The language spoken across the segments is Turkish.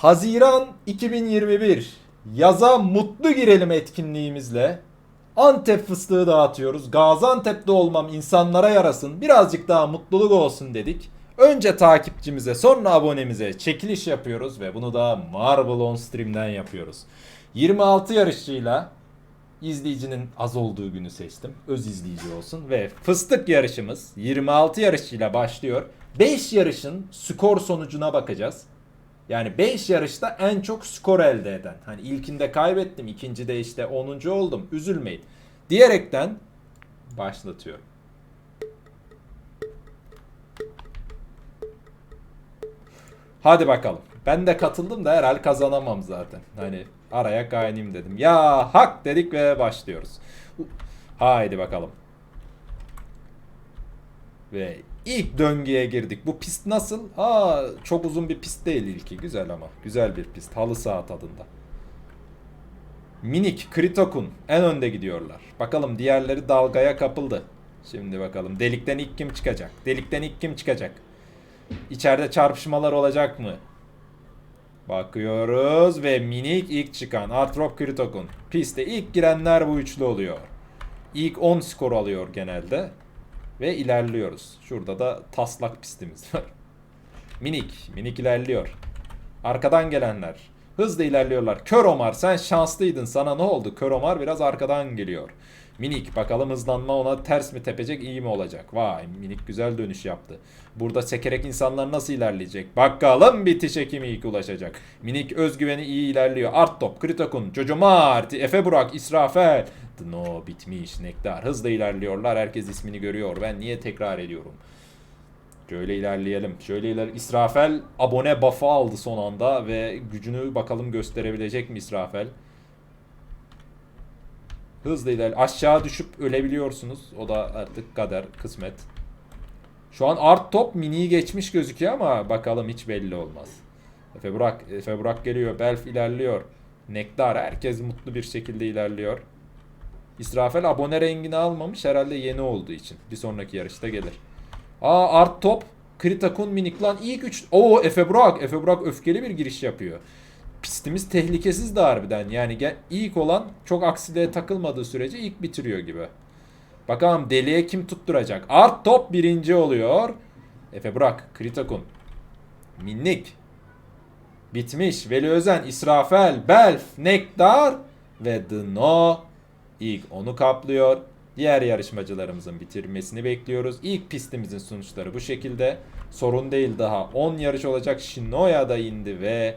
Haziran 2021 yaza mutlu girelim etkinliğimizle Antep fıstığı dağıtıyoruz. Gaziantep'te olmam insanlara yarasın. Birazcık daha mutluluk olsun dedik. Önce takipçimize sonra abonemize çekiliş yapıyoruz ve bunu da Marble on Stream'den yapıyoruz. 26 yarışçıyla izleyicinin az olduğu günü seçtim. Öz izleyici olsun ve fıstık yarışımız 26 yarışçıyla başlıyor. 5 yarışın skor sonucuna bakacağız. Yani 5 yarışta en çok skor elde eden. Hani ilkinde kaybettim, ikincide işte 10. oldum. Üzülmeyin. Diyerekten başlatıyorum. Hadi bakalım. Ben de katıldım da herhal kazanamam zaten. Hani araya kaynayayım dedim. Ya hak dedik ve başlıyoruz. Haydi bakalım. Ve ilk döngüye girdik. Bu pist nasıl? Aa çok uzun bir pist değil ilki. Güzel ama. Güzel bir pist. Halı saha tadında. Minik, Kritokun en önde gidiyorlar. Bakalım diğerleri dalgaya kapıldı. Şimdi bakalım delikten ilk kim çıkacak? Delikten ilk kim çıkacak? İçeride çarpışmalar olacak mı? Bakıyoruz ve minik ilk çıkan Artrop Kritokun. Piste ilk girenler bu üçlü oluyor. İlk 10 skor alıyor genelde. Ve ilerliyoruz. Şurada da taslak pistimiz var. Minik, minik ilerliyor. Arkadan gelenler. Hızlı ilerliyorlar. Kör Omar sen şanslıydın. Sana ne oldu? Kör Omar biraz arkadan geliyor. Minik bakalım hızlanma ona ters mi tepecek iyi mi olacak? Vay minik güzel dönüş yaptı. Burada sekerek insanlar nasıl ilerleyecek? Bakalım bitişe kim ilk ulaşacak? Minik özgüveni iyi ilerliyor. Art top, Kritokun, Jojo Marti, Efe Burak, İsrafel. No bitmiş Nektar. Hızlı ilerliyorlar. Herkes ismini görüyor. Ben niye tekrar ediyorum? Şöyle ilerleyelim. Şöyle iler. İsrafel abone buff'ı aldı son anda ve gücünü bakalım gösterebilecek mi İsrafel? Hızlı iler. Aşağı düşüp ölebiliyorsunuz. O da artık kader, kısmet. Şu an art top miniyi geçmiş gözüküyor ama bakalım hiç belli olmaz. Efe Burak, Efe Burak geliyor. Belf ilerliyor. Nektar herkes mutlu bir şekilde ilerliyor. İsrafel abone rengini almamış herhalde yeni olduğu için. Bir sonraki yarışta gelir. Aa art top. Kritakun minik lan ilk 3. Oo Efe Burak. Efe Burak öfkeli bir giriş yapıyor. Pistimiz tehlikesiz de harbiden. Yani ilk olan çok aksiliğe takılmadığı sürece ilk bitiriyor gibi. Bakalım deliye kim tutturacak. Art top birinci oluyor. Efe Burak. Kritakun. Minnik. Bitmiş. Veli Özen, İsrafel, Belf, Nektar ve The No ilk onu kaplıyor. Diğer yarışmacılarımızın bitirmesini bekliyoruz. İlk pistimizin sonuçları bu şekilde. Sorun değil daha 10 yarış olacak. Shinoya da indi ve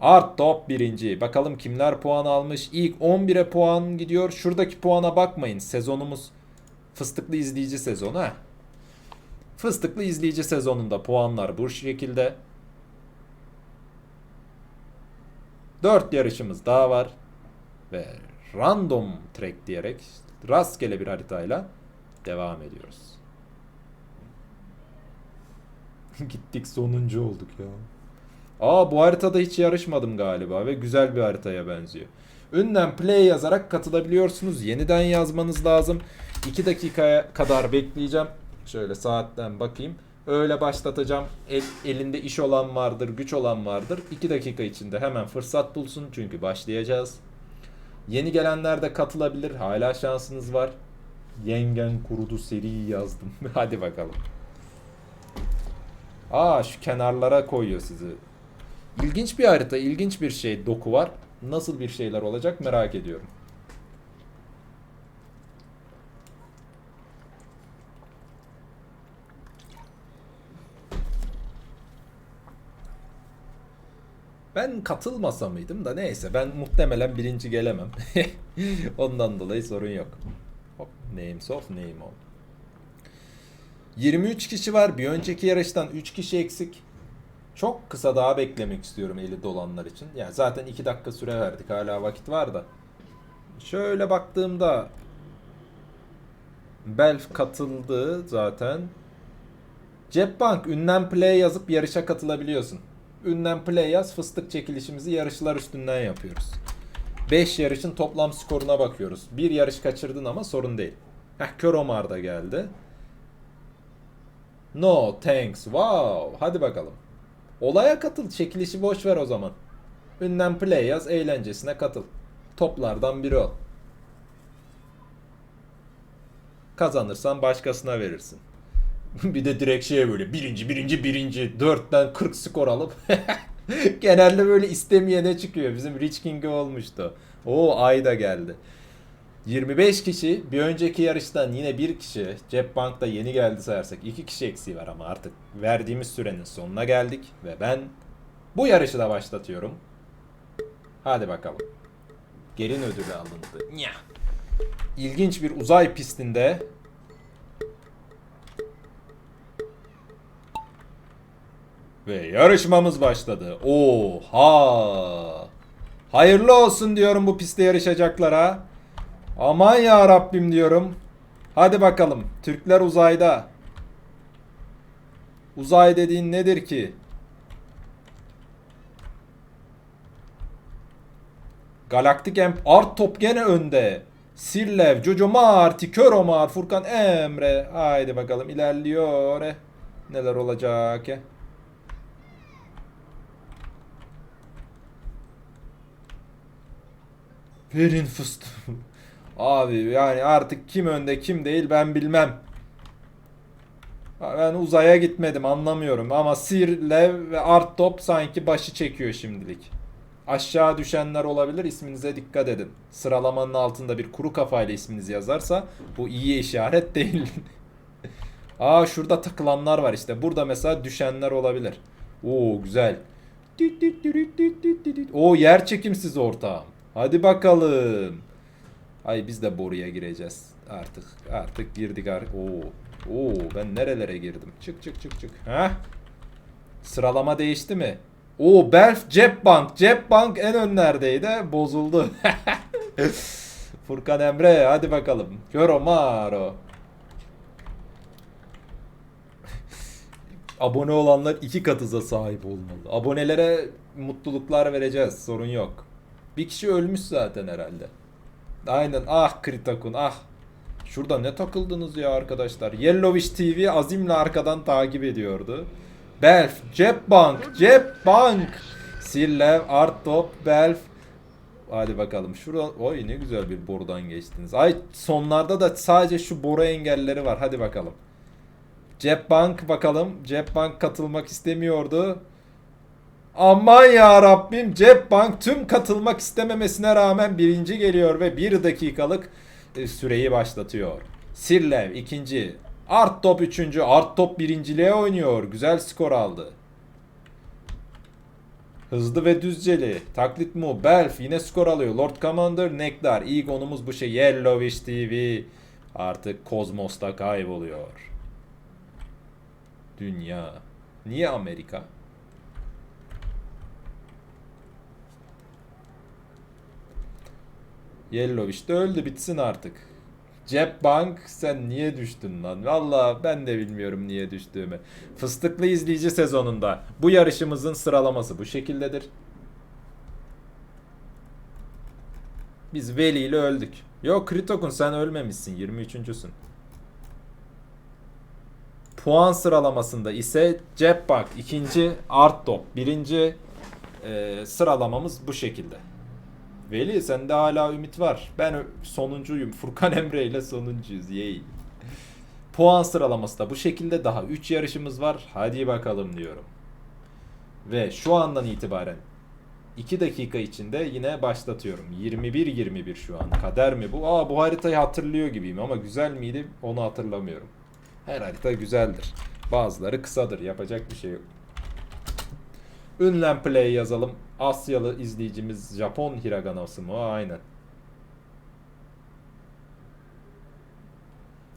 Art Top birinci. Bakalım kimler puan almış. İlk 11'e puan gidiyor. Şuradaki puana bakmayın. Sezonumuz fıstıklı izleyici sezonu. Heh. Fıstıklı izleyici sezonunda puanlar bu şekilde. 4 yarışımız daha var. Ve random track diyerek rastgele bir haritayla devam ediyoruz. Gittik sonuncu olduk ya. Aa bu haritada hiç yarışmadım galiba ve güzel bir haritaya benziyor. Önden play yazarak katılabiliyorsunuz. Yeniden yazmanız lazım. 2 dakikaya kadar bekleyeceğim. Şöyle saatten bakayım. Öyle başlatacağım. El- elinde iş olan vardır, güç olan vardır. 2 dakika içinde hemen fırsat bulsun çünkü başlayacağız. Yeni gelenler de katılabilir. Hala şansınız var. Yengen kurudu seri yazdım. Hadi bakalım. Aa şu kenarlara koyuyor sizi. İlginç bir harita, ilginç bir şey doku var. Nasıl bir şeyler olacak merak ediyorum. Ben katılmasa mıydım da neyse ben muhtemelen birinci gelemem. Ondan dolayı sorun yok. Hop, names of name on. 23 kişi var. Bir önceki yarıştan 3 kişi eksik. Çok kısa daha beklemek istiyorum eli dolanlar için. Yani zaten 2 dakika süre verdik. Hala vakit var da. Şöyle baktığımda Belf katıldı zaten. Cepbank ünlem play yazıp yarışa katılabiliyorsun. Ünlem play yaz fıstık çekilişimizi yarışlar üstünden yapıyoruz. 5 yarışın toplam skoruna bakıyoruz. Bir yarış kaçırdın ama sorun değil. Heh Kör Omar da geldi. No thanks. Wow. Hadi bakalım. Olaya katıl. Çekilişi boş ver o zaman. Ünlem play yaz, eğlencesine katıl. Toplardan biri ol. Kazanırsan başkasına verirsin. bir de direkt şeye böyle birinci birinci birinci dörtten 40 skor alıp genelde böyle istemeyene çıkıyor. Bizim Rich King'e olmuştu. O ay da geldi. 25 kişi bir önceki yarıştan yine bir kişi Cep Bank'ta yeni geldi sayarsak iki kişi eksiği var ama artık verdiğimiz sürenin sonuna geldik ve ben bu yarışı da başlatıyorum. Hadi bakalım. Gelin ödülü alındı. İlginç bir uzay pistinde ve yarışmamız başladı. Oha! Hayırlı olsun diyorum bu pistte yarışacaklara. Aman ya Rabbim diyorum. Hadi bakalım. Türkler uzayda. Uzay dediğin nedir ki? Galaktik Emp Art Top gene önde. Sirlev, Jojo Marti, Kör Omar, Furkan Emre. Haydi bakalım ilerliyor. Eh, Neler olacak? Verin fıstığım. Abi yani artık kim önde kim değil ben bilmem. Ben uzaya gitmedim anlamıyorum ama Sir, Lev ve Art Top sanki başı çekiyor şimdilik. Aşağı düşenler olabilir isminize dikkat edin. Sıralamanın altında bir kuru kafayla isminiz yazarsa bu iyi işaret değil. Aa şurada takılanlar var işte. Burada mesela düşenler olabilir. Oo güzel. O yer çekimsiz ortağım. Hadi bakalım. Ay biz de boruya gireceğiz. Artık artık girdik ar Oo. Oo ben nerelere girdim? Çık çık çık çık. Ha? Sıralama değişti mi? Oo Belf Cep Bank. Cep Bank en önlerdeydi. Bozuldu. Furkan Emre hadi bakalım. Kör Maro. Abone olanlar iki katıza sahip olmalı. Abonelere mutluluklar vereceğiz. Sorun yok. Bir kişi ölmüş zaten herhalde. Aynen. Ah Kritakun ah. Şurada ne takıldınız ya arkadaşlar. Yellowish TV azimle arkadan takip ediyordu. Belf, Cep Bank, Cep Bank. Sirlev, Art Top, Belf. Hadi bakalım. Şurada oy ne güzel bir borudan geçtiniz. Ay sonlarda da sadece şu boru engelleri var. Hadi bakalım. Cep Bank bakalım. Cep Bank katılmak istemiyordu. Aman ya Rabbim Cep Bank tüm katılmak istememesine rağmen birinci geliyor ve bir dakikalık e, süreyi başlatıyor. Sirlev ikinci. Art Top üçüncü. Art Top birinciliğe oynuyor. Güzel skor aldı. Hızlı ve düzceli. Taklit mu? Belf yine skor alıyor. Lord Commander Nektar. İyi konumuz bu şey. Yellowish TV. Artık Kozmos'ta kayboluyor. Dünya. Niye Amerika? Yellowish de öldü bitsin artık. Cep Bank sen niye düştün lan? Valla ben de bilmiyorum niye düştüğümü. Fıstıklı izleyici sezonunda bu yarışımızın sıralaması bu şekildedir. Biz Veli ile öldük. Yok Kritokun sen ölmemişsin 23.sün. Puan sıralamasında ise Cep Bank ikinci, Art Top birinci Ee, sıralamamız bu şekilde. Veli sende hala ümit var. Ben sonuncuyum. Furkan Emre ile sonuncuyuz. Yey. Puan sıralaması da bu şekilde. Daha 3 yarışımız var. Hadi bakalım diyorum. Ve şu andan itibaren 2 dakika içinde yine başlatıyorum. 21-21 şu an. Kader mi bu? Aa bu haritayı hatırlıyor gibiyim ama güzel miydi onu hatırlamıyorum. Her harita güzeldir. Bazıları kısadır. Yapacak bir şey yok. Ünlem play yazalım. Asyalı izleyicimiz Japon hiraganası mı? Aynen.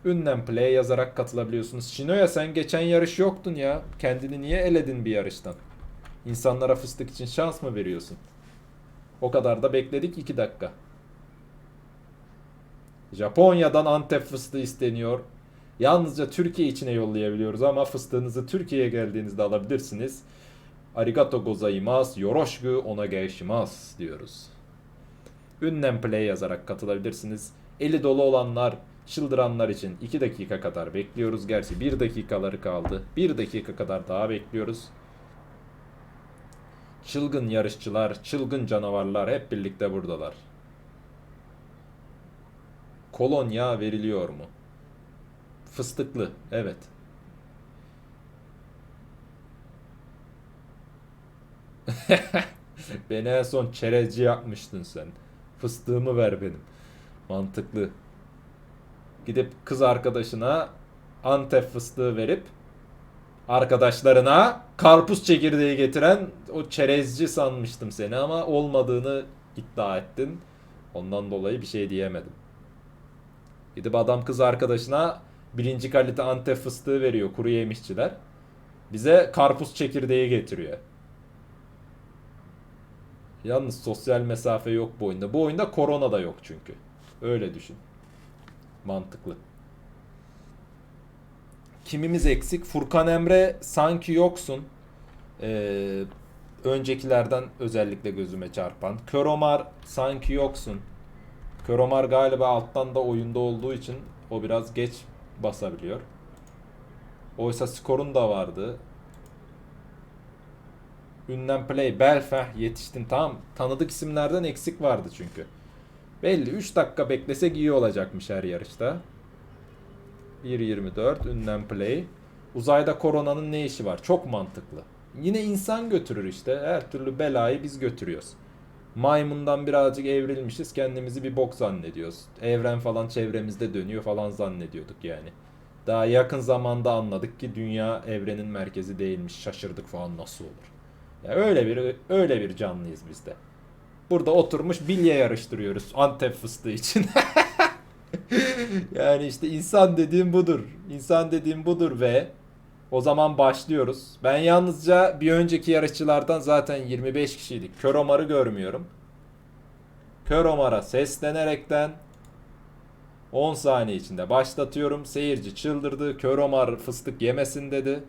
Ünlem play yazarak katılabiliyorsunuz. Shinoya sen geçen yarış yoktun ya. Kendini niye eledin bir yarıştan? İnsanlara fıstık için şans mı veriyorsun? O kadar da bekledik 2 dakika. Japonya'dan Antep fıstığı isteniyor. Yalnızca Türkiye içine yollayabiliyoruz ama fıstığınızı Türkiye'ye geldiğinizde alabilirsiniz. Arigato gozaimasu, yoroshiku onegaishimasu diyoruz. Ünlem play yazarak katılabilirsiniz. Eli dolu olanlar, çıldıranlar için 2 dakika kadar bekliyoruz. Gerçi 1 dakikaları kaldı. 1 dakika kadar daha bekliyoruz. Çılgın yarışçılar, çılgın canavarlar hep birlikte buradalar. Kolonya veriliyor mu? Fıstıklı, evet. Beni en son çerezci yapmıştın sen. Fıstığımı ver benim. Mantıklı. Gidip kız arkadaşına Antep fıstığı verip arkadaşlarına karpuz çekirdeği getiren o çerezci sanmıştım seni ama olmadığını iddia ettin. Ondan dolayı bir şey diyemedim. Gidip adam kız arkadaşına birinci kalite Antep fıstığı veriyor kuru yemişçiler. Bize karpuz çekirdeği getiriyor. Yalnız sosyal mesafe yok bu oyunda. Bu oyunda korona da yok çünkü. Öyle düşün. Mantıklı. Kimimiz eksik? Furkan Emre sanki yoksun. Ee, öncekilerden özellikle gözüme çarpan. Köromar sanki yoksun. Köromar galiba alttan da oyunda olduğu için o biraz geç basabiliyor. Oysa skorun da vardı. Ünlem Play, Belfeh yetiştin tamam. Tanıdık isimlerden eksik vardı çünkü. Belli 3 dakika beklesek iyi olacakmış her yarışta. 1.24 Ünlem Play. Uzayda koronanın ne işi var? Çok mantıklı. Yine insan götürür işte. Her türlü belayı biz götürüyoruz. Maymundan birazcık evrilmişiz. Kendimizi bir bok zannediyoruz. Evren falan çevremizde dönüyor falan zannediyorduk yani. Daha yakın zamanda anladık ki dünya evrenin merkezi değilmiş. Şaşırdık falan nasıl olur. Ya öyle bir öyle bir canlıyız biz de. Burada oturmuş bilye yarıştırıyoruz Antep fıstığı için. yani işte insan dediğim budur. İnsan dediğim budur ve o zaman başlıyoruz. Ben yalnızca bir önceki yarışçılardan zaten 25 kişiydik. Kör Omar'ı görmüyorum. Kör Omar'a seslenerekten 10 saniye içinde başlatıyorum. Seyirci çıldırdı. Kör Omar fıstık yemesin dedi.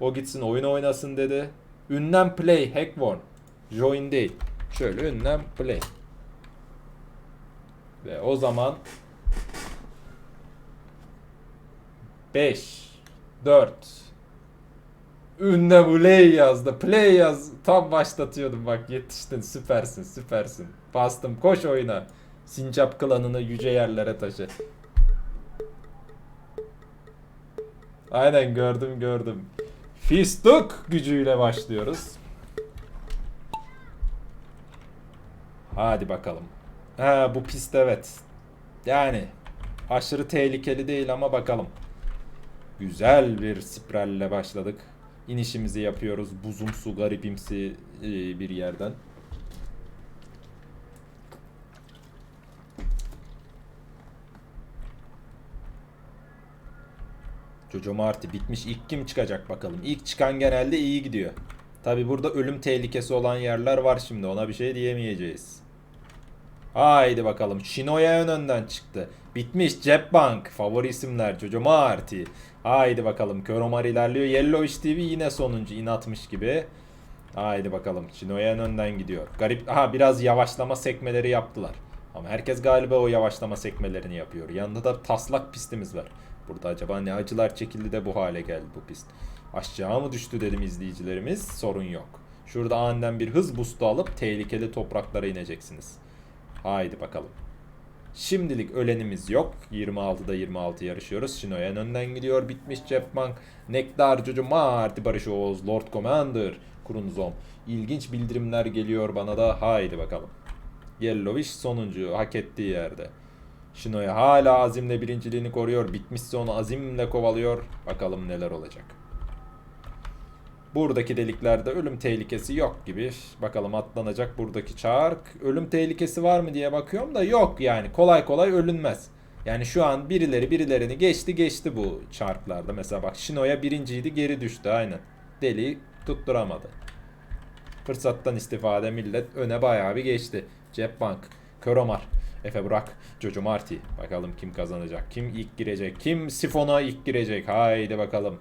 O gitsin oyun oynasın dedi. Ünlem play Hackborn. Join değil. Şöyle ünlem play. Ve o zaman 5 4 Ünlem play yazdı. Play yaz. Tam başlatıyordum bak yetiştin. Süpersin süpersin. Bastım koş oyuna. Sincap klanını yüce yerlere taşı. Aynen gördüm gördüm. Fistuk gücüyle başlıyoruz. Hadi bakalım. Ha bu pist evet. Yani aşırı tehlikeli değil ama bakalım. Güzel bir spiralle başladık. İnişimizi yapıyoruz. Buzumsu garibimsi e, bir yerden. Jojo Marti bitmiş. İlk kim çıkacak bakalım. İlk çıkan genelde iyi gidiyor. Tabi burada ölüm tehlikesi olan yerler var şimdi. Ona bir şey diyemeyeceğiz. Haydi bakalım. Shinoya ön önden çıktı. Bitmiş. Cep Bank. Favori isimler. Jojo Marti. Haydi bakalım. Köromar ilerliyor. Yellowish TV yine sonuncu. inatmış gibi. Haydi bakalım. Shinoya ön önden gidiyor. Garip. Aha biraz yavaşlama sekmeleri yaptılar. Ama herkes galiba o yavaşlama sekmelerini yapıyor. Yanında da taslak pistimiz var. Burada acaba ne acılar çekildi de bu hale geldi bu pist. Aşağı mı düştü dedim izleyicilerimiz. Sorun yok. Şurada aniden bir hız boostu alıp tehlikeli topraklara ineceksiniz. Haydi bakalım. Şimdilik ölenimiz yok. 26'da 26 yarışıyoruz. Shinoyan önden gidiyor. Bitmiş Cepbank. Nektar, Jojo Marty, Barış Oğuz, Lord Commander, Kurunzom. İlginç bildirimler geliyor bana da. Haydi bakalım. Yellowish sonuncu. Hak ettiği yerde. Shinoya hala azimle birinciliğini koruyor. Bitmişse onu azimle kovalıyor. Bakalım neler olacak. Buradaki deliklerde ölüm tehlikesi yok gibi. Bakalım atlanacak buradaki çark. Ölüm tehlikesi var mı diye bakıyorum da yok yani. Kolay kolay ölünmez. Yani şu an birileri birilerini geçti geçti bu çarklarda. Mesela bak Shinoya birinciydi geri düştü aynen. Deli tutturamadı. Fırsattan istifade millet öne bayağı bir geçti. Cep Bank, Köromar, Efe Burak, Jojo Marti. Bakalım kim kazanacak? Kim ilk girecek? Kim sifona ilk girecek? Haydi bakalım.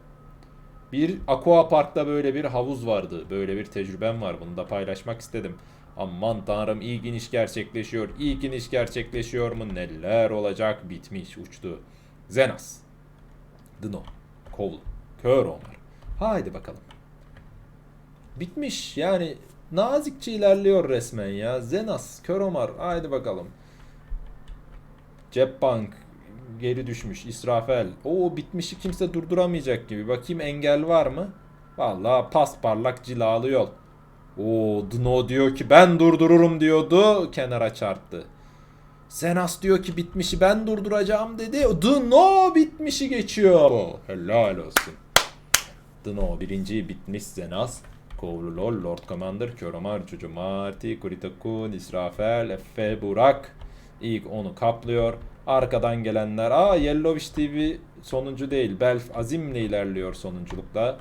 Bir Aqua Park'ta böyle bir havuz vardı. Böyle bir tecrübem var. Bunu da paylaşmak istedim. Aman tanrım ilk iniş gerçekleşiyor. İlk iniş gerçekleşiyor mu? Neler olacak? Bitmiş uçtu. Zenas. Dino. Kol. Kör Omar. Haydi bakalım. Bitmiş yani nazikçe ilerliyor resmen ya. Zenas, Köromar haydi bakalım. Cepbank geri düşmüş. İsrafel. Oo bitmişi kimse durduramayacak gibi. Bakayım engel var mı? Vallahi pas parlak cilalı yol. Oo Dno diyor ki ben durdururum diyordu. Kenara çarptı. Zenas diyor ki bitmişi ben durduracağım dedi. Dno bitmişi geçiyor. Helal olsun. Dno birinci bitmiş Zenas. Kovlulol, Lord Commander, Köromar, Cucu Marti, Kuritakun, İsrafel, Efe, Burak. İlk onu kaplıyor. Arkadan gelenler. Aa Yellowfish TV sonuncu değil. Belf azimle ilerliyor sonunculukta.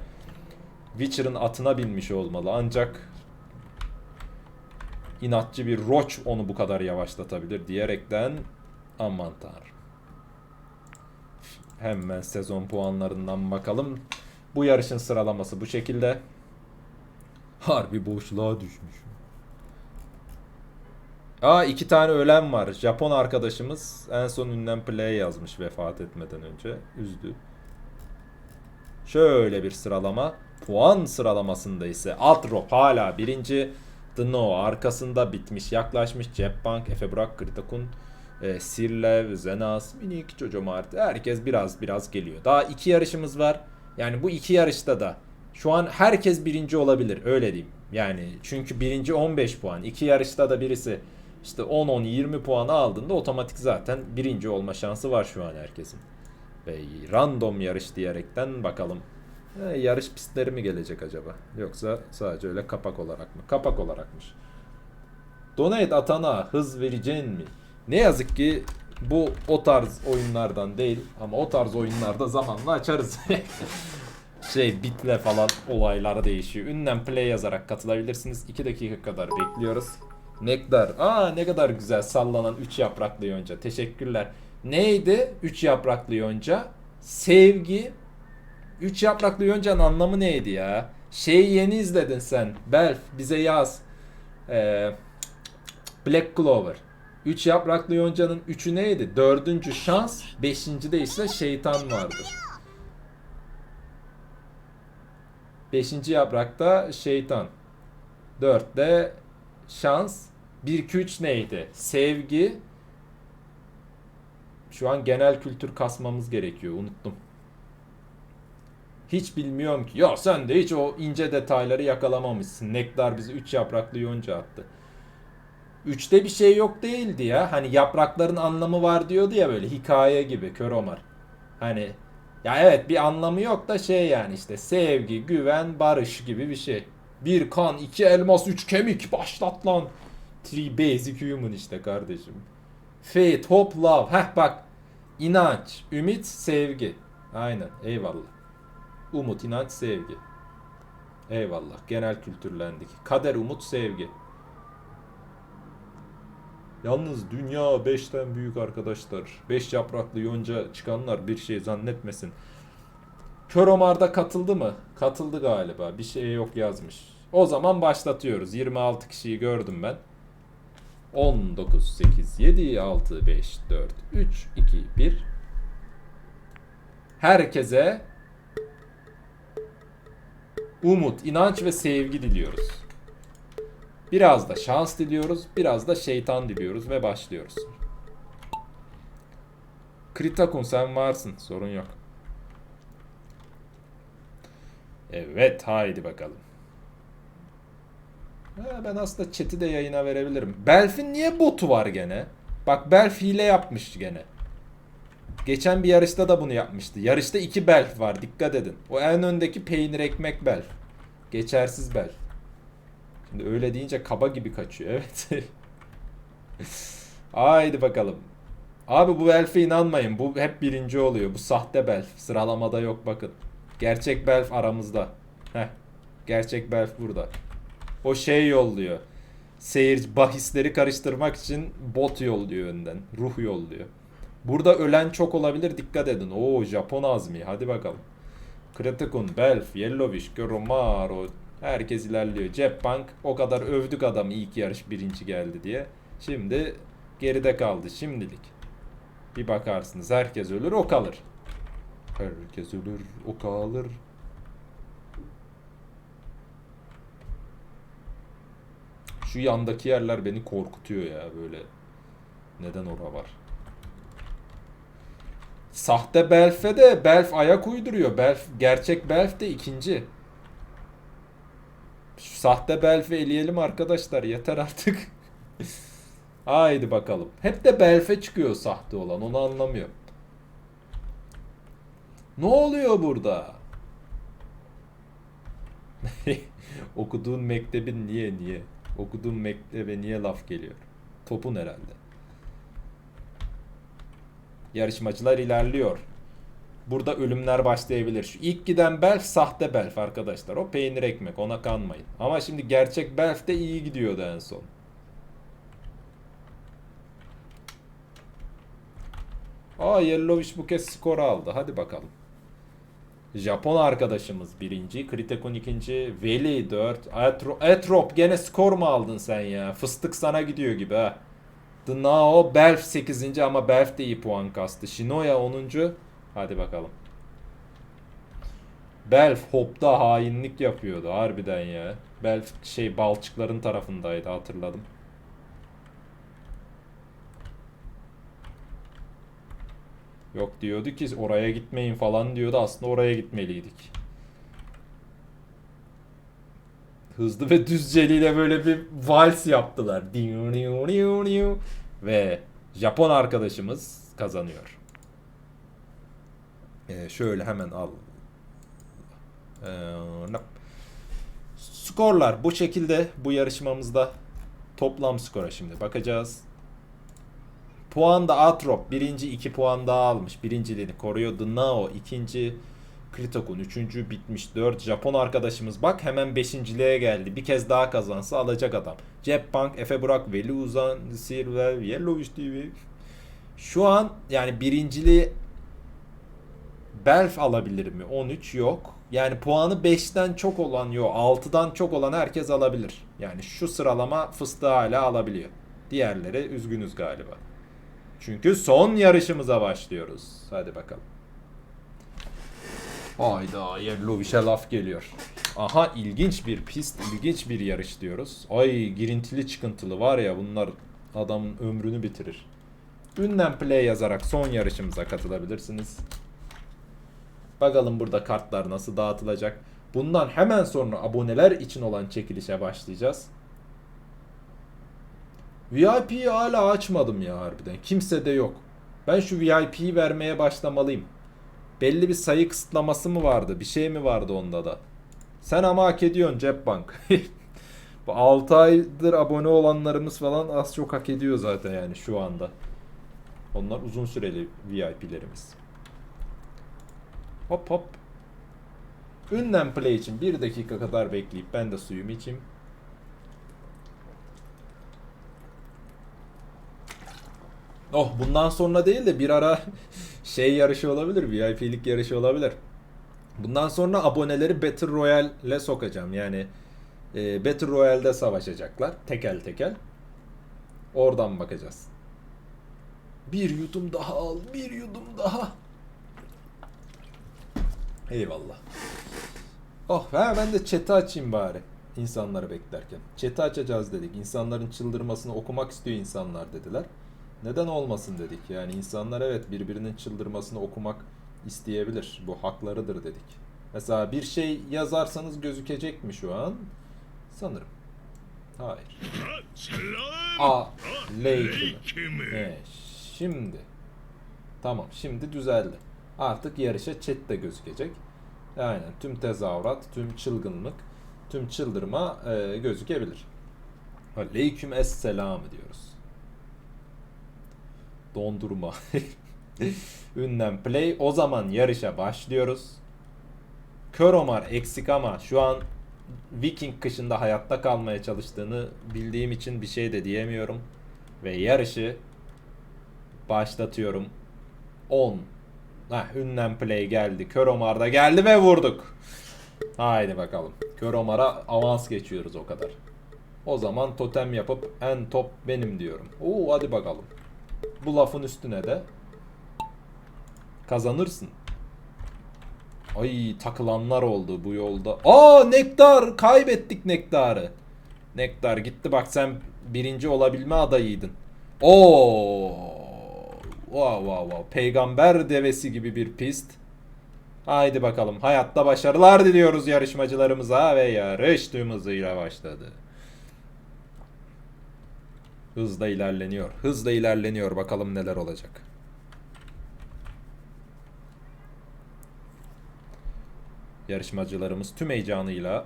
Witcher'ın atına binmiş olmalı. Ancak inatçı bir Roach onu bu kadar yavaşlatabilir diyerekten aman tanrım. Hemen sezon puanlarından bakalım. Bu yarışın sıralaması bu şekilde. Harbi boşluğa düşmüş. Aa iki tane ölen var. Japon arkadaşımız en son ünlem play yazmış vefat etmeden önce. Üzdü. Şöyle bir sıralama. Puan sıralamasında ise Atrop hala birinci. Dno arkasında bitmiş yaklaşmış. Cepbank, Efe Burak, Kritakun, e, Sirlev, Zenas, Minik, Jojo Mart. Herkes biraz biraz geliyor. Daha iki yarışımız var. Yani bu iki yarışta da şu an herkes birinci olabilir öyle diyeyim. Yani çünkü birinci 15 puan. iki yarışta da birisi işte 10-10-20 puan aldığında otomatik zaten birinci olma şansı var şu an herkesin. Ve random yarış diyerekten bakalım. E, yarış pistleri mi gelecek acaba? Yoksa sadece öyle kapak olarak mı? Kapak olarakmış. Donate atana hız vereceğin mi? Ne yazık ki bu o tarz oyunlardan değil ama o tarz oyunlarda zamanla açarız. şey bitle falan olaylar değişiyor. Ünlem play yazarak katılabilirsiniz. 2 dakika kadar bekliyoruz. Nektar. Aa ne kadar güzel sallanan 3 yapraklı yonca. Teşekkürler. Neydi 3 yapraklı yonca? Sevgi. 3 yapraklı yoncanın anlamı neydi ya? Şeyi yeni izledin sen. Belf bize yaz. Ee, Black Clover. 3 yapraklı yoncanın 3'ü neydi? Dördüncü şans. Beşinci de ise şeytan vardı. Beşinci yaprakta şeytan. Dörtte şans. 1 2 3 neydi? Sevgi. Şu an genel kültür kasmamız gerekiyor. Unuttum. Hiç bilmiyorum ki. Ya sen de hiç o ince detayları yakalamamışsın. Nektar bizi 3 yapraklı yonca attı. Üçte bir şey yok değildi ya. Hani yaprakların anlamı var diyordu ya böyle hikaye gibi Kör Omar. Hani ya evet bir anlamı yok da şey yani işte sevgi, güven, barış gibi bir şey. Bir kan, iki elmas, üç kemik başlat lan. Three basic human işte kardeşim. Faith, hope, love. Heh bak. İnanç, ümit, sevgi. Aynen eyvallah. Umut, inanç, sevgi. Eyvallah. Genel kültürlendik. Kader, umut, sevgi. Yalnız dünya 5'ten büyük arkadaşlar. 5 yapraklı yonca çıkanlar bir şey zannetmesin. Kör Omar'da katıldı mı? Katıldı galiba. Bir şey yok yazmış. O zaman başlatıyoruz. 26 kişiyi gördüm ben. 19, 8, 7, 6, 5, 4, 3, 2, 1. Herkese umut, inanç ve sevgi diliyoruz. Biraz da şans diliyoruz, biraz da şeytan diliyoruz ve başlıyoruz. Kritakun sen varsın, sorun yok. Evet, haydi bakalım. Ben aslında chat'i de yayına verebilirim. Belf'in niye botu var gene? Bak Belf hile yapmış gene. Geçen bir yarışta da bunu yapmıştı. Yarışta iki Belf var dikkat edin. O en öndeki peynir ekmek Belf. Geçersiz Belf. Şimdi öyle deyince kaba gibi kaçıyor evet. Haydi bakalım. Abi bu Belf'e inanmayın. Bu hep birinci oluyor. Bu sahte Belf. Sıralamada yok bakın. Gerçek Belf aramızda. Heh. Gerçek Belf burada. O şey yolluyor. Seyirci bahisleri karıştırmak için bot yolluyor önden. Ruh yolluyor. Burada ölen çok olabilir dikkat edin. Oo Japon azmi hadi bakalım. Kritikun, Belf, Yellowfish, Goromaro herkes ilerliyor. Cepbank o kadar övdük adamı ilk yarış birinci geldi diye. Şimdi geride kaldı şimdilik. Bir bakarsınız herkes ölür o kalır. Herkes ölür o kalır. Şu yandaki yerler beni korkutuyor ya böyle. Neden ora var? Sahte Belf'e de Belf ayak uyduruyor. Belf gerçek Belf de ikinci. Şu sahte Belf'i eleyelim arkadaşlar. Yeter artık. Haydi bakalım. Hep de Belf'e çıkıyor sahte olan. Onu anlamıyorum. Ne oluyor burada? Okuduğun mektebin niye niye? Okuduğun mektebe niye laf geliyor? Topun herhalde. Yarışmacılar ilerliyor. Burada ölümler başlayabilir. Şu ilk giden Belf sahte Belf arkadaşlar. O peynir ekmek ona kanmayın. Ama şimdi gerçek Belf de iyi gidiyordu en son. Aa Yellowish bu kez skor aldı. Hadi bakalım. Japon arkadaşımız birinci, Kritekun ikinci, Veli dört, Etro Etrop gene skor mu aldın sen ya? Fıstık sana gidiyor gibi ha. The Belf 8. ama Belf de iyi puan kastı. Shinoya 10. Hadi bakalım. Belf Hop'ta hainlik yapıyordu harbiden ya. Belf şey balçıkların tarafındaydı hatırladım. Yok diyordu ki oraya gitmeyin falan diyordu. Aslında oraya gitmeliydik. Hızlı ve düzceliyle böyle bir vals yaptılar. Ve Japon arkadaşımız kazanıyor. Ee, şöyle hemen al. Ee. Skorlar bu şekilde bu yarışmamızda toplam skora şimdi bakacağız. Puan da Atrop birinci 2 puan daha almış. Birinciliğini koruyordu. Nao ikinci. Kritokun üçüncü bitmiş 4. Japon arkadaşımız bak hemen beşinciliğe geldi. Bir kez daha kazansa alacak adam. Cep Bank, Efe Burak, Veli Uzan, Sirvel, Yellowish TV. Şu an yani birinciliği Belf alabilir mi? 13 yok. Yani puanı 5'ten çok olan yok. 6'dan çok olan herkes alabilir. Yani şu sıralama fıstığı hala alabiliyor. Diğerleri üzgünüz galiba. Çünkü son yarışımıza başlıyoruz. Hadi bakalım. Hayda Yellowish'e laf geliyor. Aha ilginç bir pist, ilginç bir yarış diyoruz. Ay girintili çıkıntılı var ya bunlar adamın ömrünü bitirir. Ünlem play yazarak son yarışımıza katılabilirsiniz. Bakalım burada kartlar nasıl dağıtılacak. Bundan hemen sonra aboneler için olan çekilişe başlayacağız. VIP'yi hala açmadım ya harbiden. Kimse de yok. Ben şu VIP'yi vermeye başlamalıyım. Belli bir sayı kısıtlaması mı vardı? Bir şey mi vardı onda da? Sen ama hak ediyorsun Cep Bank. Bu 6 aydır abone olanlarımız falan az çok hak ediyor zaten yani şu anda. Onlar uzun süreli VIP'lerimiz. Hop hop. Ünlem play için bir dakika kadar bekleyip ben de suyumu içeyim. Oh bundan sonra değil de bir ara şey yarışı olabilir. VIP'lik yarışı olabilir. Bundan sonra aboneleri Battle Royale'le sokacağım. Yani e, Battle Royale'de savaşacaklar. Tekel tekel. Oradan bakacağız. Bir yudum daha al. Bir yudum daha. Eyvallah. Oh ha ben de chat'i açayım bari. İnsanları beklerken. Chat'i açacağız dedik. İnsanların çıldırmasını okumak istiyor insanlar dediler. Neden olmasın dedik. Yani insanlar evet birbirinin çıldırmasını okumak isteyebilir. Bu haklarıdır dedik. Mesela bir şey yazarsanız gözükecek mi şu an? Sanırım. Hayır. A. Aleyküm. He, şimdi. Tamam şimdi düzeldi. Artık yarışa chat de gözükecek. Aynen tüm tezahürat, tüm çılgınlık, tüm çıldırma e, gözükebilir. Aleyküm esselam diyoruz. Dondurma. Ünlem play. O zaman yarışa başlıyoruz. Kör Omar eksik ama şu an Viking kışında hayatta kalmaya çalıştığını bildiğim için bir şey de diyemiyorum. Ve yarışı başlatıyorum. 10. Heh, ünlem play geldi. Kör Omar da geldi ve vurduk. Haydi bakalım. Kör Omar'a avans geçiyoruz o kadar. O zaman totem yapıp en top benim diyorum. Oo hadi bakalım. Bu lafın üstüne de kazanırsın. Ay takılanlar oldu bu yolda. Aa nektar kaybettik nektarı. Nektar gitti bak sen birinci olabilme adayıydın. Oo. Wow wow wow. Peygamber devesi gibi bir pist. Haydi bakalım. Hayatta başarılar diliyoruz yarışmacılarımıza ve yarış tüm hızıyla başladı. Hızla ilerleniyor. Hızla ilerleniyor. Bakalım neler olacak. Yarışmacılarımız tüm heyecanıyla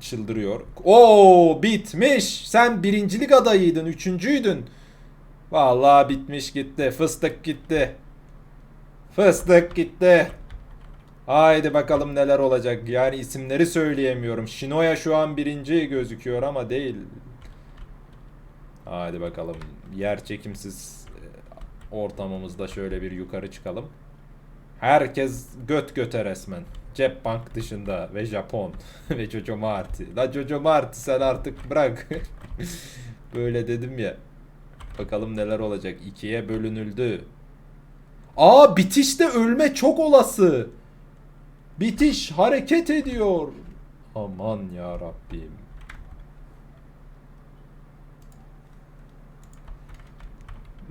çıldırıyor. Oo bitmiş. Sen birincilik adayıydın. Üçüncüydün. Vallahi bitmiş gitti. Fıstık gitti. Fıstık gitti. Haydi bakalım neler olacak. Yani isimleri söyleyemiyorum. Shinoya şu an birinci gözüküyor ama değil. Haydi bakalım. Yer çekimsiz e, ortamımızda şöyle bir yukarı çıkalım. Herkes göt göte resmen. Cep Bank dışında ve Japon ve Jojo Marti. La Jojo Marti sen artık bırak. Böyle dedim ya. Bakalım neler olacak. İkiye bölünüldü. Aa bitişte ölme çok olası. Bitiş hareket ediyor. Aman ya Rabbim.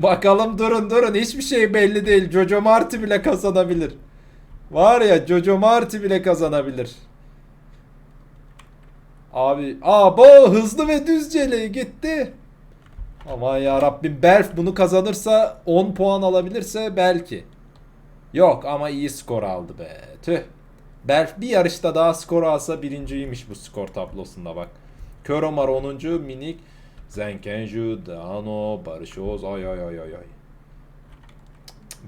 Bakalım durun durun hiçbir şey belli değil. Jojo Marti bile kazanabilir. Var ya Jojo Marti bile kazanabilir. Abi abo hızlı ve düzceli gitti. Aman ya Rabbim Berf bunu kazanırsa 10 puan alabilirse belki. Yok ama iyi skor aldı be. Tüh. Berf bir yarışta daha skor alsa birinciymiş bu skor tablosunda bak. Köromar 10. Minik Zenkenju, Dano, Barış Oğuz. Ay ay ay ay ay.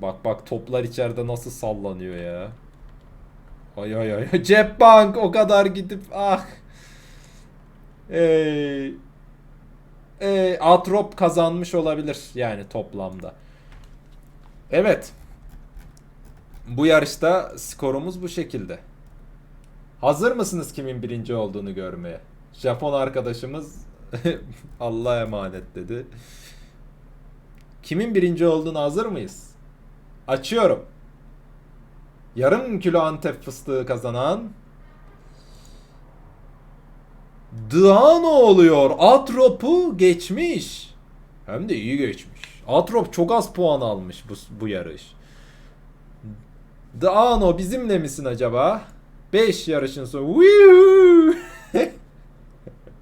Bak bak toplar içeride nasıl sallanıyor ya. Ay ay ay. Cep bank o kadar gidip ah. Ey. Ey Atrop kazanmış olabilir yani toplamda. Evet. Bu yarışta skorumuz bu şekilde. Hazır mısınız kimin birinci olduğunu görmeye? Japon arkadaşımız Allah'a emanet dedi. Kimin birinci olduğunu hazır mıyız? Açıyorum. Yarım kilo Antep fıstığı kazanan Dano oluyor. Atrop'u geçmiş. Hem de iyi geçmiş. Atrop çok az puan almış bu, bu yarış. Dano bizimle misin acaba? 5 yarışın sonu.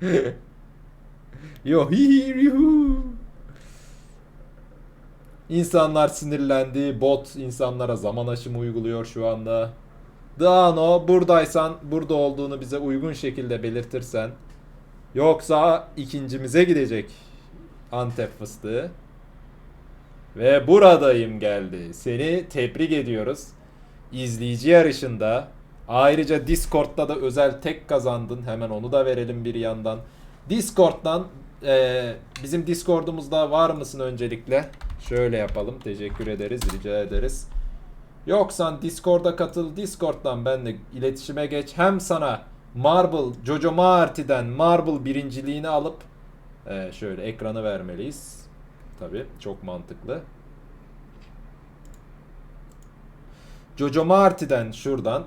Yo yuhu. İnsanlar sinirlendi. Bot insanlara zaman aşımı uyguluyor şu anda. Dano buradaysan burada olduğunu bize uygun şekilde belirtirsen. Yoksa ikincimize gidecek Antep fıstığı. Ve buradayım geldi. Seni tebrik ediyoruz. İzleyici yarışında ayrıca Discord'da da özel tek kazandın. Hemen onu da verelim bir yandan. Discord'dan e, bizim Discord'umuzda var mısın öncelikle? Şöyle yapalım. Teşekkür ederiz. Rica ederiz. Yoksan Discord'a katıl. Discord'dan benimle iletişime geç. Hem sana Marble, Jojo Marti'den Marble birinciliğini alıp e, şöyle ekranı vermeliyiz. Tabi çok mantıklı. Jojo Marti'den şuradan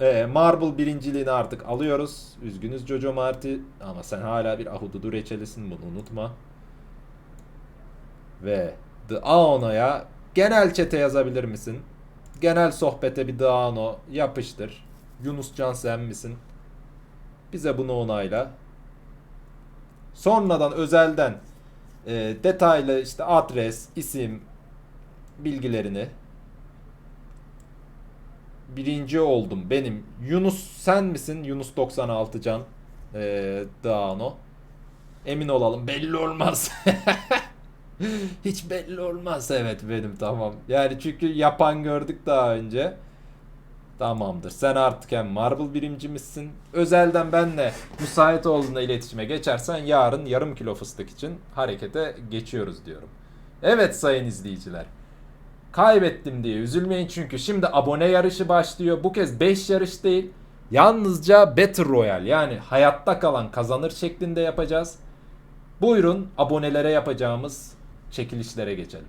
e, Marble birinciliğini artık alıyoruz. Üzgünüz Jojo Marti ama sen hala bir ahududu reçelisin bunu unutma. Ve The Aono'ya genel çete yazabilir misin? Genel sohbete bir The Aono yapıştır. Yunus Can sen misin? Bize bunu onayla. Sonradan özelden e, detaylı işte adres, isim bilgilerini birinci oldum benim. Yunus sen misin? Yunus 96 can. Ee, Dağano. Emin olalım. Belli olmaz. Hiç belli olmaz. Evet benim tamam. Yani çünkü yapan gördük daha önce. Tamamdır. Sen artık hem Marble birimcimizsin. Özelden benle müsait olduğunda iletişime geçersen yarın yarım kilo fıstık için harekete geçiyoruz diyorum. Evet sayın izleyiciler. Kaybettim diye üzülmeyin çünkü şimdi abone yarışı başlıyor. Bu kez 5 yarış değil. Yalnızca Battle Royale yani hayatta kalan kazanır şeklinde yapacağız. Buyurun abonelere yapacağımız çekilişlere geçelim.